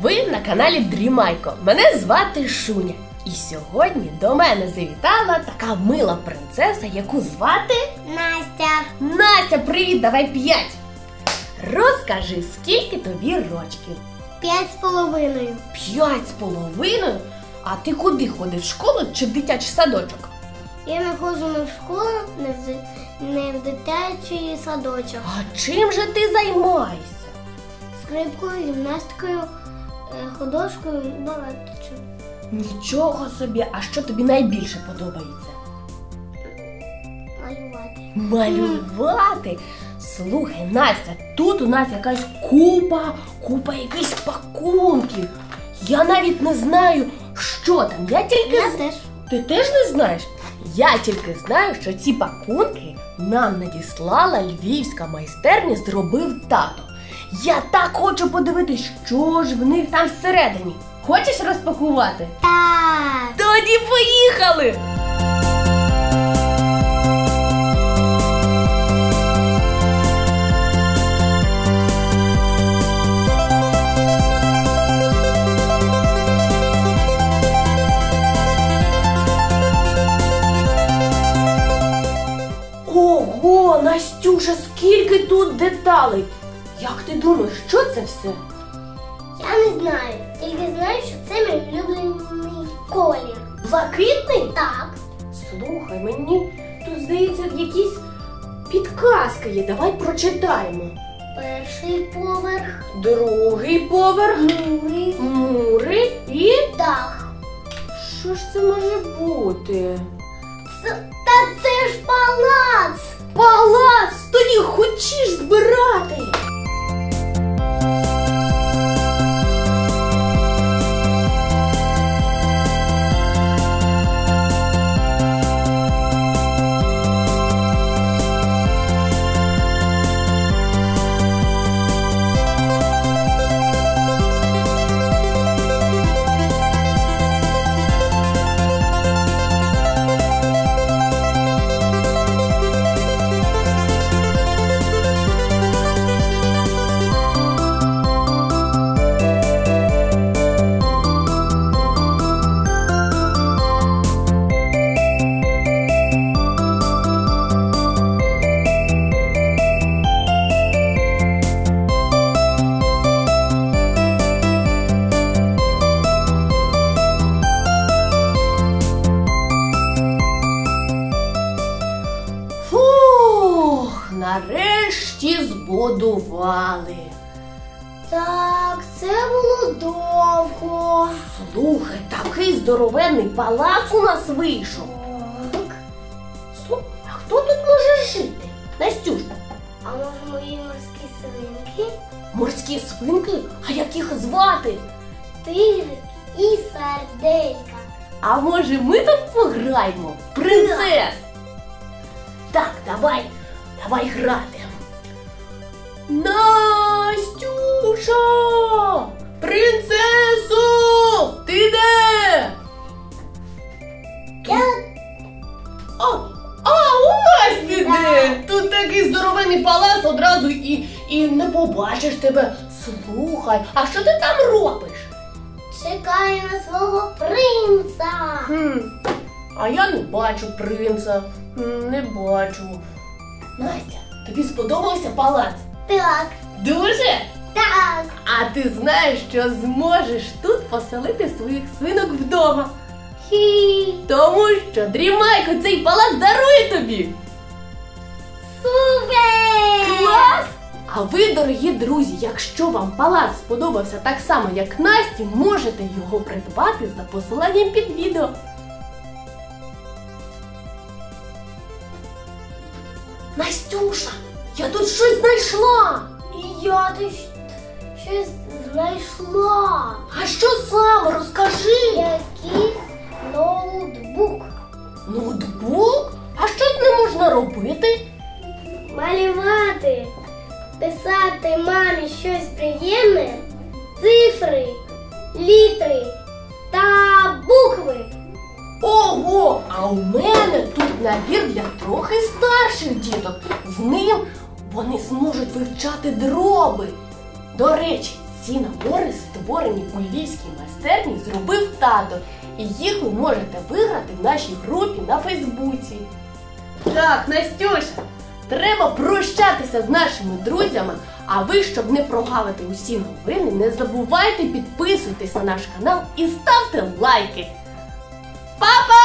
Ви на каналі Дрімайко. Мене звати Шуня. І сьогодні до мене завітала така мила принцеса, яку звати Настя. Настя. Привіт, давай п'ять. Розкажи, скільки тобі рочків? П'ять з половиною. П'ять з половиною? А ти куди ходиш? В школу чи в дитячий садочок? Я не ходжу не в школу, не в, не в дитячий садочок. А чим же ти займаєшся? Скрипкою, гімнасткою, е, художкою, багато чого. Нічого собі, а що тобі найбільше подобається? Малювати. Малювати. Слухай, Настя, тут у нас якась купа, купа якихось пакунків. Я навіть не знаю, що там. Я тільки Я теж. Ти теж не знаєш? Я тільки знаю, що ці пакунки нам надіслала львівська майстерня зробив тато. Я так хочу подивитись, що ж в них там всередині. Хочеш розпакувати? Так. Тоді поїхали! Ого, Настюша, скільки тут деталей! Як ти думаєш, що це все? Я не знаю. Тільки знаю, що це мій улюблений колір. Блакитний? Так. Слухай, мені тут здається якісь підказки є. Давай прочитаємо. Перший поверх, Другий поверх, другий, мури і. дах. Що ж це може бути? Це, та це ж палац! Палац! Тоді хочеш збирати! Нарешті збудували. Так, це було довго. Слухай, такий здоровенний палац у нас вийшов. Так. Слухай, а хто тут може жити? Настюшка, А може мої морські свинки? морські свинки? А як їх звати? Тигрик і сарделька. А може ми тут пограємо? Принцес! Так, давай, давай грати. Настюша! Принцесо! Ти де? Я А, а ось ти де! Тут такий здоровений палац одразу і, і не побачиш тебе. Слухай, а що ти там робиш? чекаю на свого принца. Хм, а я не бачу принца. М, Не бачу. Настя, тобі сподобався палац? Так, Дуже? так. А ти знаєш, що зможеш тут поселити своїх свинок вдома. Хі. Тому що дрімайко цей палац дарує тобі. Супер! Клас! А ви, дорогі друзі, якщо вам палац сподобався так само, як Насті, можете його придбати за посиланням під відео. Настюша, я тут щось знайшла. І я тут щось знайшла. А що саме розкажи? Якийсь ноутбук. Ноутбук? А що з ним можна робити? Малювати, писати мамі щось приємне, цифри, літери та букви. Ого! А у мене тут набір для трохи старших діток. З ним вони зможуть вивчати дроби. До речі, Ці набори створені у львівській майстерні зробив тато, і їх ви можете виграти в нашій групі на Фейсбуці. Так, Настюша, треба прощатися з нашими друзями. А ви, щоб не прогавити усі новини, не забувайте підписуйтесь на наш канал і ставте лайки. Па-па!